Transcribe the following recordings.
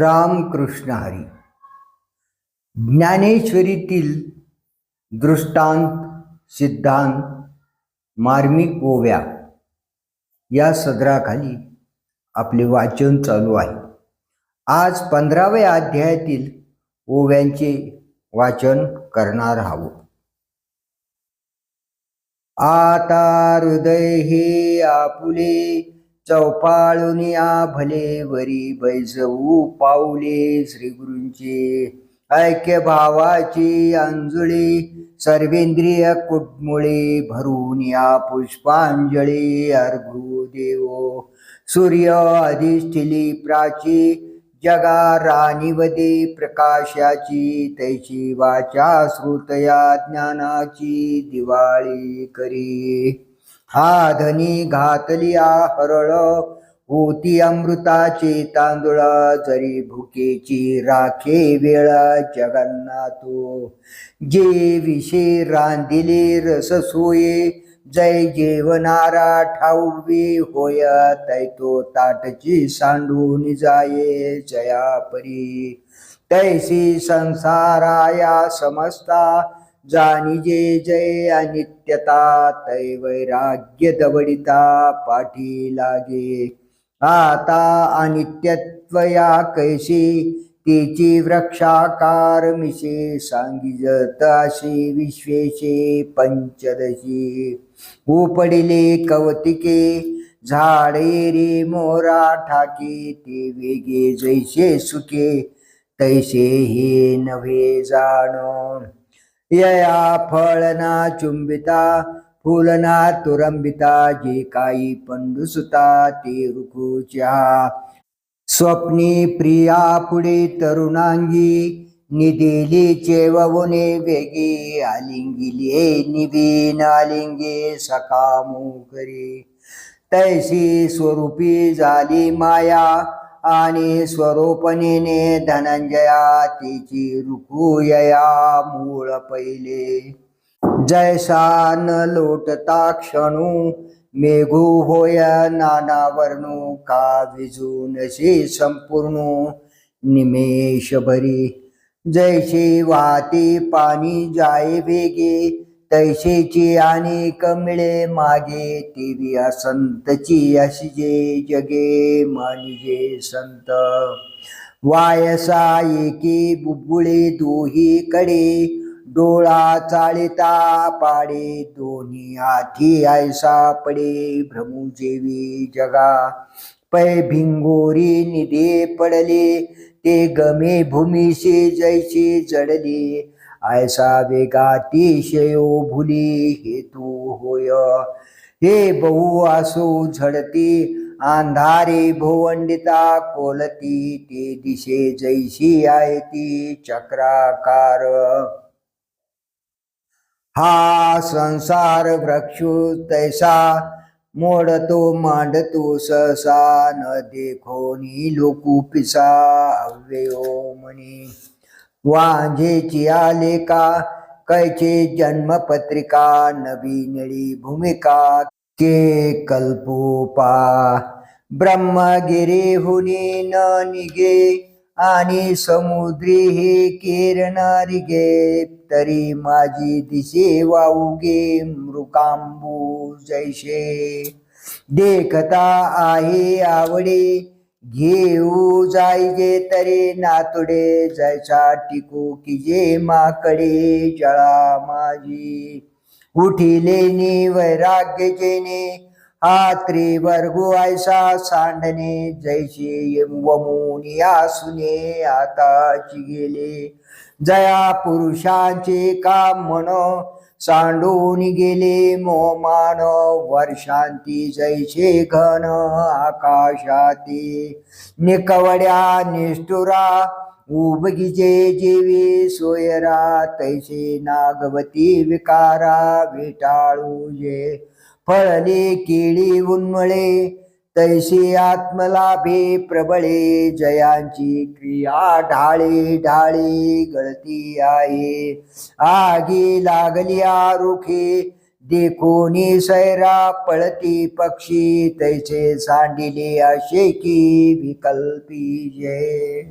रामकृष्ण हरी. ज्ञानेश्वरीतील दृष्टांत सिद्धांत मार्मिक ओव्या या सदराखाली आपले वाचन चालू आहे. आज पंधराव्या अध्यायातील ओव्यांचे वाचन करणार आहोत. आता हृदय हे आपुले चौपाळून या भले वरी बैजवू पाऊले श्री गुरूंचे ऐक्य भावाची अंजुळी सर्वेंद्रिय कुटमुळे भरून या पुष्पांजळी अर्घू देवो. सूर्य अधिष्ठिली प्राची जगा राणीवदे प्रकाशाची तैची वाचा श्रुतया ज्ञानाची दिवाळी करी. हा धनी घातली हरळ. होती अमृताची तांदूळ जरी भुकेची राखे वेळ जगन्नाथो. जे विषे रांदिले रस सोये जय जेवणारा ठाऊवे होय तैतो ताटची सांडून जाये जया परी तैसी संसाराया समस्ता जाणीजे जय अनित्यता तै वैराग्य दवडिता पाठी लागे. आता अनित्यत्वया कैशी तिची वृक्षाकार मिशे सांगिजत अशी विश्वेशे पंचदशी. उपडिले कवतिके झाडे रे मोरा ठाके ते वेगे जैसे सुके तैसे हे नव्हे जाण यया फळना चुंबिता फुलना तुरंबिता जे काही पंडुसुता ते रुकुच्या स्वप्नी प्रिया पुढे तरुणांगी निदिली चेवने वेगी आलिंगिले निवीन आलिंगे सकामू करी तैसी स्वरूपी झाली माया आणि स्वरूपनीने धनंजया तिची रुकुयया मूळ पहिले. जैसा न लोटता क्षणू मेघू होय नाना वर्णू का विजूनशी संपूर्ण निमेष भरी जैसे वाती पाणी जाय वेगे तैसेची आणि कमळे मागे तेवी असंतची अशी जे जगे मानिजे संत. वायसा एकी बुबुळे दोही कडे डोळा चालिता पाडे दोन्ही आधी आयसा पडे भ्रमू जेवी जगा. पै भिंगोरी निधे पडले ते गमे भूमीशी जैसे जडले ऐसा वेगातिशयो भुली हेतू होय. हे बहु आसू झडती अंधारे भोवंडिता कोलती ते दिशे जैशी आहे ती चक्राकार. हा संसार वृक्षु तैसा मोडतो मांडतो सहसा न देखोनी लोकू पिसा अव्ययो मनी. वांझेची आलेका कैचे जन्मपत्रिका नवी निळी भूमिका के कल्पोपा ब्रह्मगिरी हुनी न निगे आणि समुद्री हे किरणारी गे तरी माझी दिशे वाऊगे मृकांबू जैसे. देखता आहे आवडे घेऊ जायजे तरी नातुडे जैसा टिकू किजे जे माकडे जळा माझी. उठिले नि वैराग्य जेने हा त्रिवर्गो ऐसा सांडणे जैसे वमुनी आसुने आताची गेले. जया पुरुषांचे काम म्हण सांडून गेले मोमान वर्षांती जैसे घन आकाशाती. निकवड्या निष्ठुरा उबगीचे जेवी सोयरा तैसे नागवती विकारा विटाळू जे. फळले केळी उन्मळे तैशी आत्मलाभे प्रबळे जयांची क्रिया ढाळी ढाळी गळती आहे. आगी लागली आरुखी देखोनी सैरा पळती पक्षी तैसे सांडिले असे की विकल्पी जय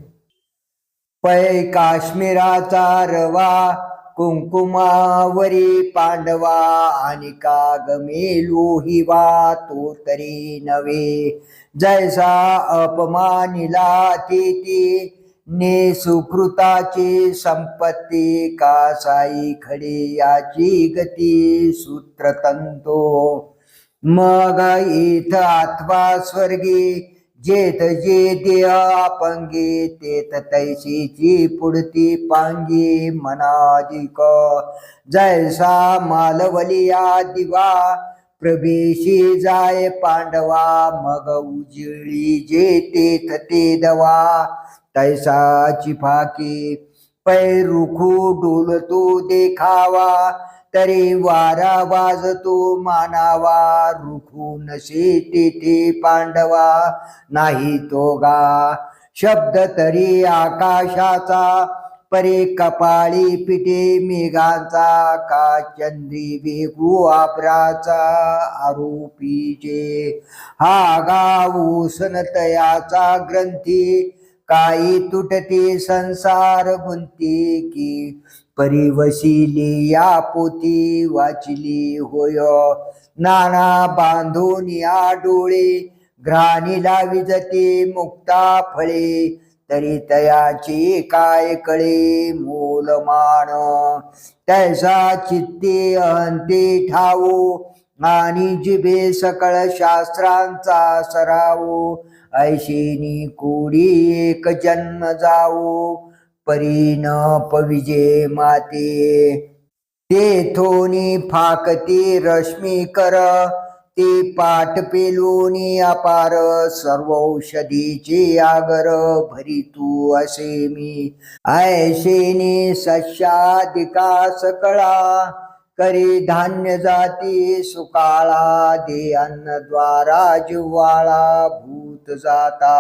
पै काश्मीराचा रवा कुंकुमावरी पांडवा आणि काग गमे लोहिवा तो तरी नव्हे. जैसा अपमानिला ती ने सुकृताची संपत्ती कासाई खडे याची गती सूत्रतंतो. मग इथ आत्मा स्वर्गी जेथ जे देह अपंगी तेथ तैशीची पुढती पांगी मनाधिक जैसा मालवलिया दिवा प्रवेशी जाय पांडवा मग उजळी जे तेथ ते दवा. तैसाची फाकी पैरुखू डोलतो देखावा तरी वारा वाजतो मानावा रुखू नसे तेथे पांडवा. नाही तो गा शब्द तरी आकाशाचा परे कपाळी पिटे मेघांचा का चंद्री वेगू आपराचा आरोपीचे हा गाऊ सनतयाचा ग्रंथी काही तुटते संसार गुंती की परिवशिली या पोती वाचली होय. नाना बांधून या डोळे घ्राणीला विजते मुक्ता फळे. तरी तयाची काय कळे मूलमान. तैसा चित्ते अहंते ठावो आणि जिभे सकळ शास्त्रांचा सरावो. ऐशिनी कुडी एक जन्म जावो. परीन पविजे माते। ते थोनी फाकती रश्मी कर। ते पाठ पेलोनी अपार। सर्वौषधीचे आगर भरी तू असे मी। ऐशेने सश्यादिका सकळा। करी धान्य जाती सुकाळा। दे अन्नद्वारा जिव्हाळा। भूत जाता।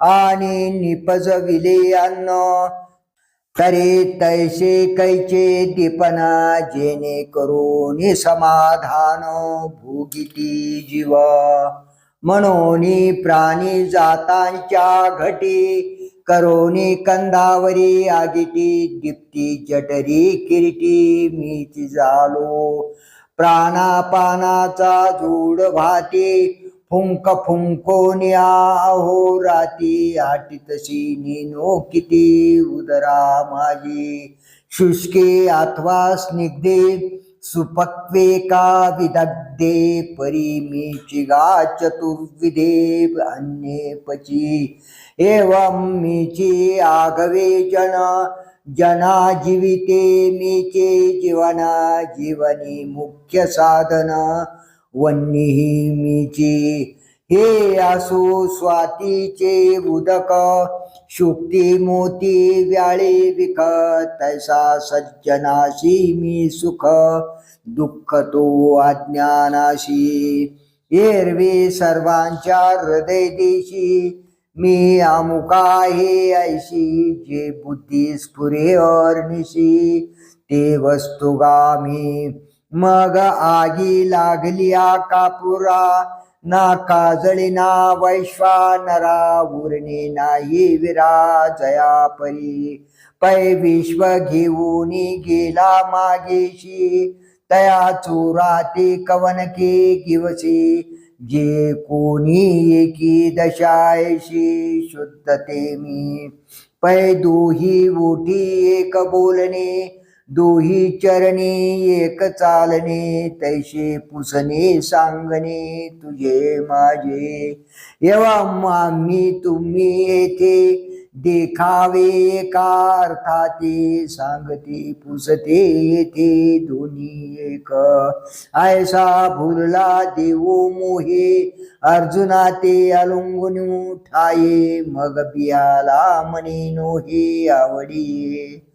आणि निपजविले अन्न. तरी तैसे कैचे दीपना जेणे करून समाधान भोगिती जीव. म्हणून प्राणी जातांच्या घटी करोनी कंदावरी आगिती दीप्ती जटरी किरीटी मीच झालो प्राणापानाचा जूड भाती फुंक फुंकोन्या अहो राती आटितशी निनो किती उदरा माझी. शुष्के अथवा स्निग्धे सुपक्वे का विदग्धे परिमी चिगा चतुर्विधे अन्ये पची. एवं मीची आगवे जन जना जीविते मीचे जीवना जीवनी मुख्य साधना. वन्नीहिमीची हे असो स्वातीचे उदक। शुक्ती मोती व्याळे विकत। तैसा सज्जनाशी मी सुख। दुःख तो अज्ञानाशी। एरवी सर्वांच्या हृदय देशी। मी अमुका हे ऐशी। जे बुद्धी स्फुरे अर्निशी ते वस्तुगामी। मग आगी लागली कापुरा. ना काजळीना वैश्वा नरा उरणे नाही विरा जया परी पै विश्व घेऊन गेला मागेशी. तया चोराते कवनके किवसी जे कोणी एकी दशायशी शुद्ध ते मी. पै दोही ओठी एक बोलणे. दोही चरणे एक चालणे तैसे पुसणे सांगणे तुझे माझे. एवा आम्ही तुम्ही येथे देखावे एका अर्थाते सांगते पुसते येथे दोन्ही एक. ऐसा भुलला देवो मोहे अर्जुना ते अलुंगणू ठाये मग बियाला म्हणे नोहे आवडी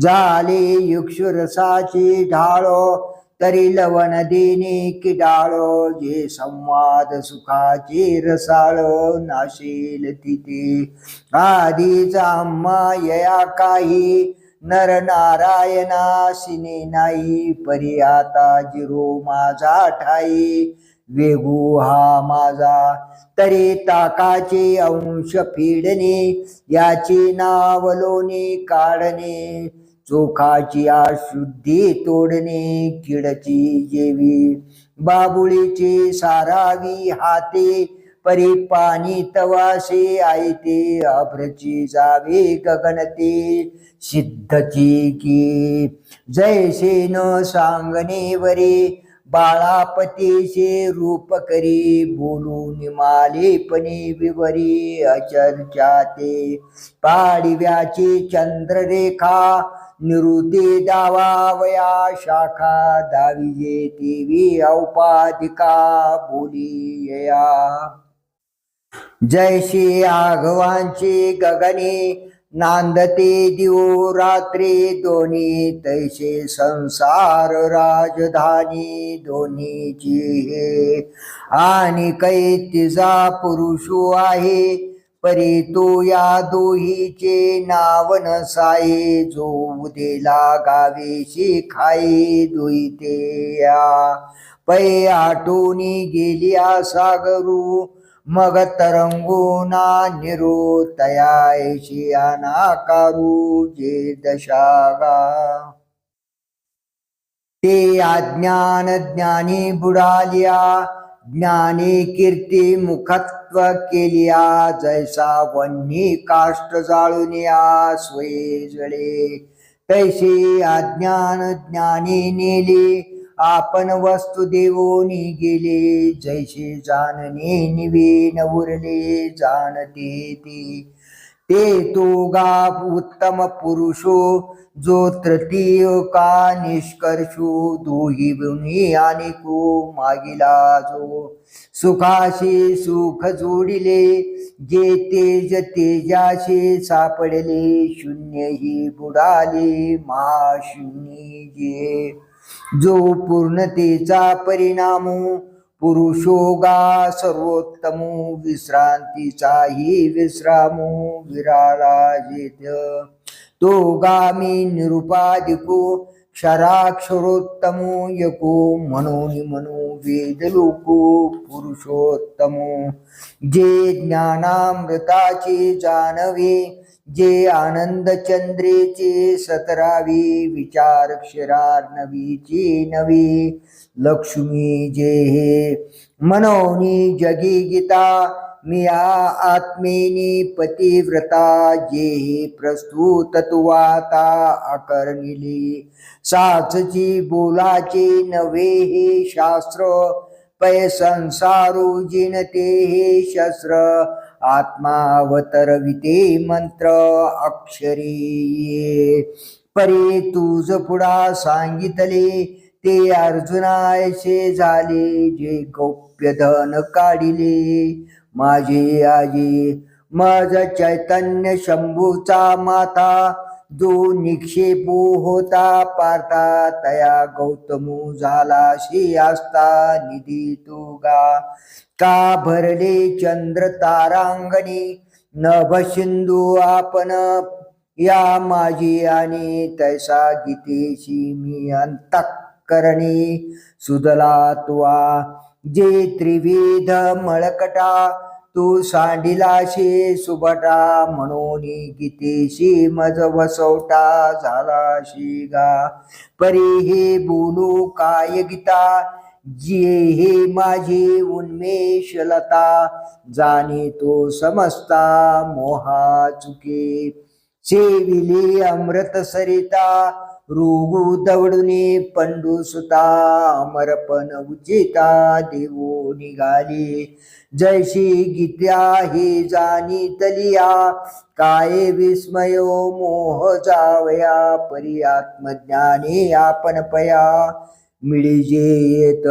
झाली युक्षुरसाची ढाळो तरी लवण दिनी की डाळो जे संवाद सुखाची रसाळो नाशील तिथे. आधीच आम्हा यया काही नर नारायणा सिने नाही परी आता जिरो माझा ठाई. वेगू हा माझा तरी ताकाचे अंश फिडणे याची नाव काढणे. चोखाची अशुद्धी तोडणे किडची जेवी. बाबुळीचे सारावी हाते परी पाणी तवासे आयते अभ्रची जावे गगनते. सिद्धची की जैसे न सांगणे वरे बाळापतीचे रूप करी बोलून मालेपणे विवरी अचर्चाते पाडव्याची चंद्ररेखा निरुते दावावया शाखा दाविये देवी औपाधिका बोली यया. श्री आघवांची गगने नांदते दिवो रात्री दोन्ही तैसे संसार राजधानी दोन्हीची हे. आणि कै तिचा पुरुषो आहे परी तो या दोहीचे नाव नसाये जो उदेला गावेशी खाई दुईते या. पै आटोनी गेली सागरू मग तरंगुना निरो तयाशी अनाकारू जे दशागा. ते अज्ञान ज्ञानी बुडालिया ज्ञानी कीर्ती मुखत्व केलिया जैसा वन्ही काष्ट जाळून या स्वये जळे अज्ञान ज्ञानी नेली आपण वस्तू देवोनी गेले जैसे जाणणे निवेन उरले जाणते ते. ते तो गा उत्तम पुरुषो जो तृतीय का निष्कर्षो दोही गुणी आणि को मागिला जो. सुखाशी सुख जोडिले जे तेज तेजाशी सापडले शून्य ही बुडाले महाशून्य जे. जो पूर्णतेचा परिणाम पुरुषोगा सर्वोत्तम विश्रांतीचाही विश्रामो विराला जेथ तो गामी निरुपादिको क्षराक्षरोत्तमो यको म्हणून मनो वेद लोको पुरुषोत्तमो. जे ज्ञानामृताचे जानवे जे आनंद चंद्रेचे सतरावी विचार क्षरार्णवीची नवी लक्ष्मी जे हे मनोनी जगी गीता. मिया आत्मेनी पतिव्रता जे हे प्रस्तुत तुवाता आकर्णिली साचची बोलाचे नवे हे शास्त्र. पै संसारू जिनते हे शस्त्र. आत्मावतरविते मंत्र अक्षरी ये परे तुझ पुढा सांगितले ते अर्जुनायचे झाले जे गौप्य धन काढिले. माझे आजी मज चैतन्य शंभूचा माता जो निक्षेपू होता पार्था तया गौतमू झाला श्री असता निधी तुगा. का भरले चंद्र तारांगणी? नभ सिंधू आपण या माझी आणि तैसा गीतेशी मी अंतकरणी. सुदला तुवा जे त्रिविध मळकटा तू सांडिलाशी सुबटा म्हणून गीतेशी मज वसवटा झालाशी गा. परी हे बोलू काय गीता? जे हे माझी उन्मेषलता जाणे तो समजता मोहा चुके. सेविले अमृत सरिता रुगु दवडुने पंडू सुता अमरपण उचिता देवो निघाले. जैशी गीत्या हे जाणी तलिया काय विस्मयो मोह जावया परी आत्मज्ञाने आपण पया. मिळीजे येत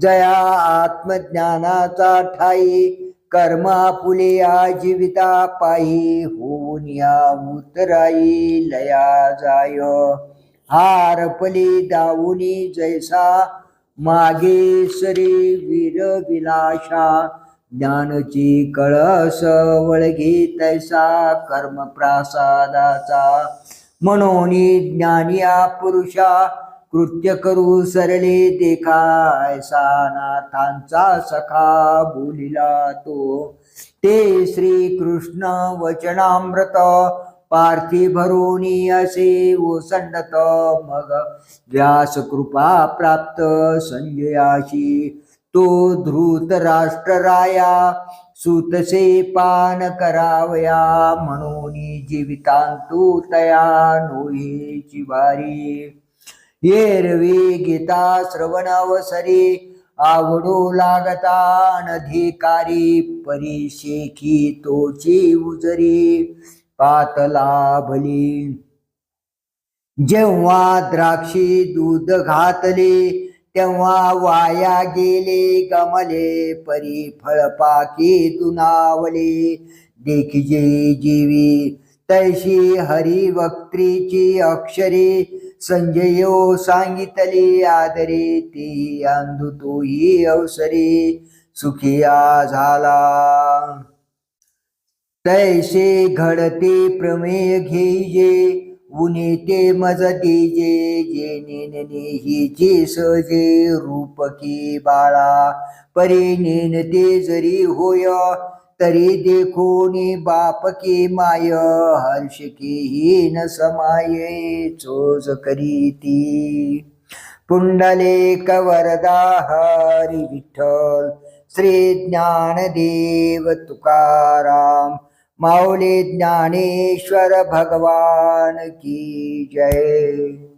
जया आत्मज्ञानाचा ठाई कर्मा फुले आजीविता पायी होऊन या उतराई लया जाय. हार पली दाऊनी जैसा मागे सरी वीर विलाशा. ज्ञानची कळस वळगी तैसा कर्म प्रासादाचा. म्हणून ज्ञानिया पुरुषा कृत्य करू सरले देखायसा नाथांचा सखा बोलिला तो. ते श्री कृष्ण वचनामृत पार्थी भरोनी असे ओसंडत. मग व्यास कृपा प्राप्त संजयाशी. तो धृत राष्ट्र राया सुतसे पान करावया म्हणून जीवितांतू तया नोहेची चिवारी एरवी गीता श्रवणावसरी आवडू लागता अनधिकारी परिशेखी तोची उजरी पातला भली. जेव्हा द्राक्षी दूध घातले तेव्हा वाया गेले गमले परी फळपाकी दुनावले. देखिजे जीवी तैशी हरिवक्त्रीची अक्षरे संजयो सांगितले आदरे ते अंधु तोही अवसरे सुखिया झाला तैसे घडते प्रमेय घेजे उने ते मज दीजे जे नेनने हिचे सजे रूपकी बाळा परी नेनते जरी होय तरी देखोनी बापकी माय हर्ष ही हीन समाये चोज करीती। पुंडलेक वरदा हरी विठ्ठल श्री ज्ञानदेव तुकाराम माऊली ज्ञानेश्वर भगवान की जय।